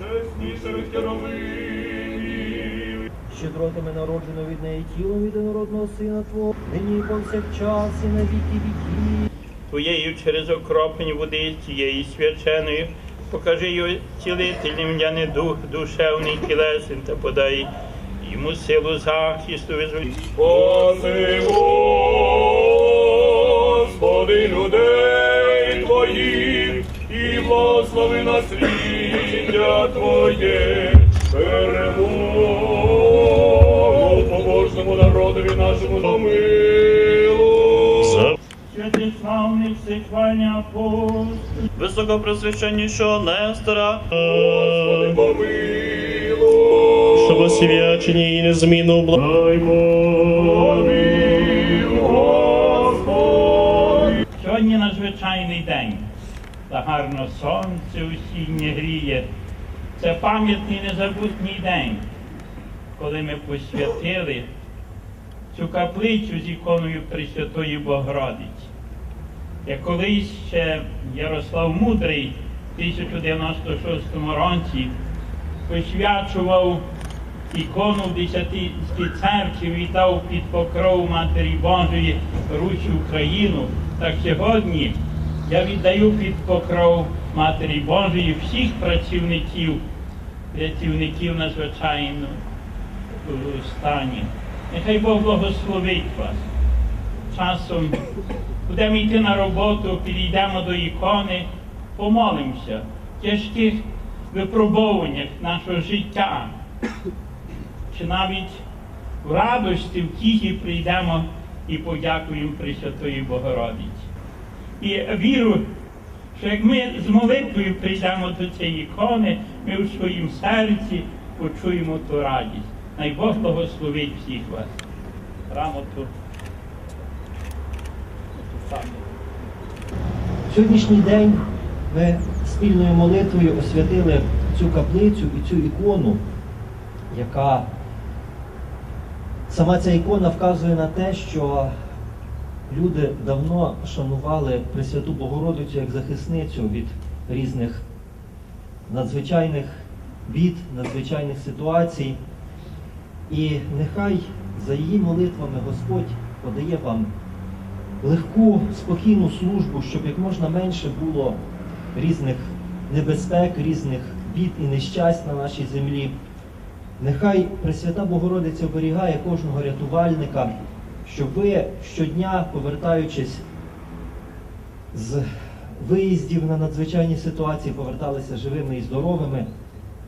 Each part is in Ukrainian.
чесніше від щедротами народжено від неї тілом від однородного сина Твого, нині повсякчас і на віки віків. Твоєю через окроплені води цієї свяченої, покажи його цілительним я дух, душевний тілесен та подай йому силу захисту визволення. Спаси, Господи, людей Твоїх, і благослови насліддя Твоє, перемогу побожному народові нашому домилу. Святий славний всехвальний апостол, Високопросвященнішого Нестора, Господи, помилуй. щоб освячені і незмінно бла. Помилуй, Господи. Сьогодні надзвичайний день. Та гарно сонце осіннє гріє. Це пам'ятний незабутній день, коли ми посвятили цю каплицю з іконою Пресвятої Богородиці. Як колись ще Ярослав Мудрий в 1096 році посвячував ікону в Десятинській церкві, вітав під покров Матері Божої Русь Україну. Так сьогодні я віддаю під покров Матері Божої всіх працівників, працівників надзвичайно стані. Нехай Бог благословить вас. Часом будемо йти на роботу, підійдемо до ікони, помолимося в тяжких випробуваннях нашого життя. Чи навіть в радості, в тіхі прийдемо і подякуємо Пресвятої Богородиці. І віру, що як ми з молитвою прийдемо до цієї ікони, ми в своїм серці почуємо ту радість. Най Бог благословить всіх вас. Грамоту. Сьогоднішній день ми спільною молитвою освятили цю каплицю і цю ікону, яка сама ця ікона вказує на те, що люди давно шанували Пресвяту Богородицю як захисницю від різних надзвичайних бід, надзвичайних ситуацій. І нехай за її молитвами Господь подає вам легку, спокійну службу, щоб як можна менше було різних небезпек, різних бід і нещасть на нашій землі. Нехай Пресвята Богородиця оберігає кожного рятувальника, щоб ви щодня, повертаючись з виїздів на надзвичайні ситуації, поверталися живими і здоровими.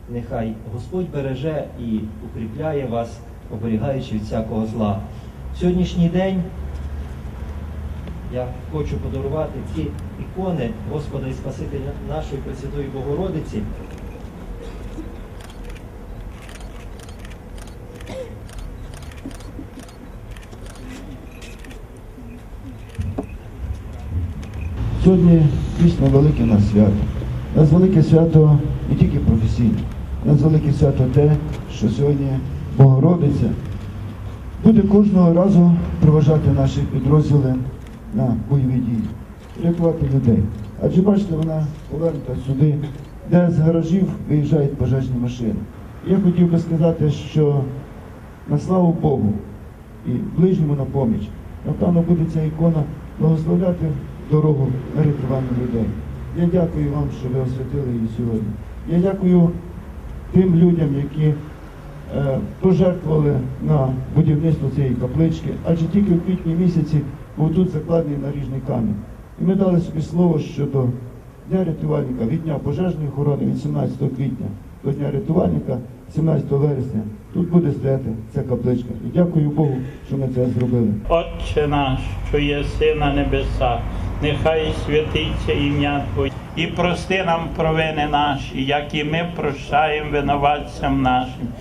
Нехай Господь береже і укріпляє вас, оберігаючи від всякого зла. Сьогоднішній день я хочу подарувати ці ікони Господа і Спасителя нашої Пресвятої Богородиці. Сьогодні дійсно велике нас свято. У нас велике свято не тільки професійне, у нас велике свято те, що сьогодні Богородиця буде кожного разу проважати наші підрозділи на бойові дії, рятувати людей. Адже бачите, вона повернута сюди, де з гаражів виїжджають пожежні машини. Я хотів би сказати, що на славу Богу і ближньому на поміч, напевно, буде ця ікона благословляти дорогу рятування людей. Я дякую вам, що ви освятили її сьогодні. Я дякую тим людям, які е, пожертвували на будівництво цієї каплички, адже тільки в квітні місяці був тут закладений наріжний камінь. І ми дали собі слово щодо Дня рятувальника від Дня пожежної охорони від 17 квітня до Дня рятувальника 17 вересня. Тут буде стояти ця капличка. І дякую Богу, що ми це зробили. Отче наш, що єси на небесах, нехай святиться ім'я Твоє, і прости нам провини наші, як і ми прощаємо винуватцям нашим.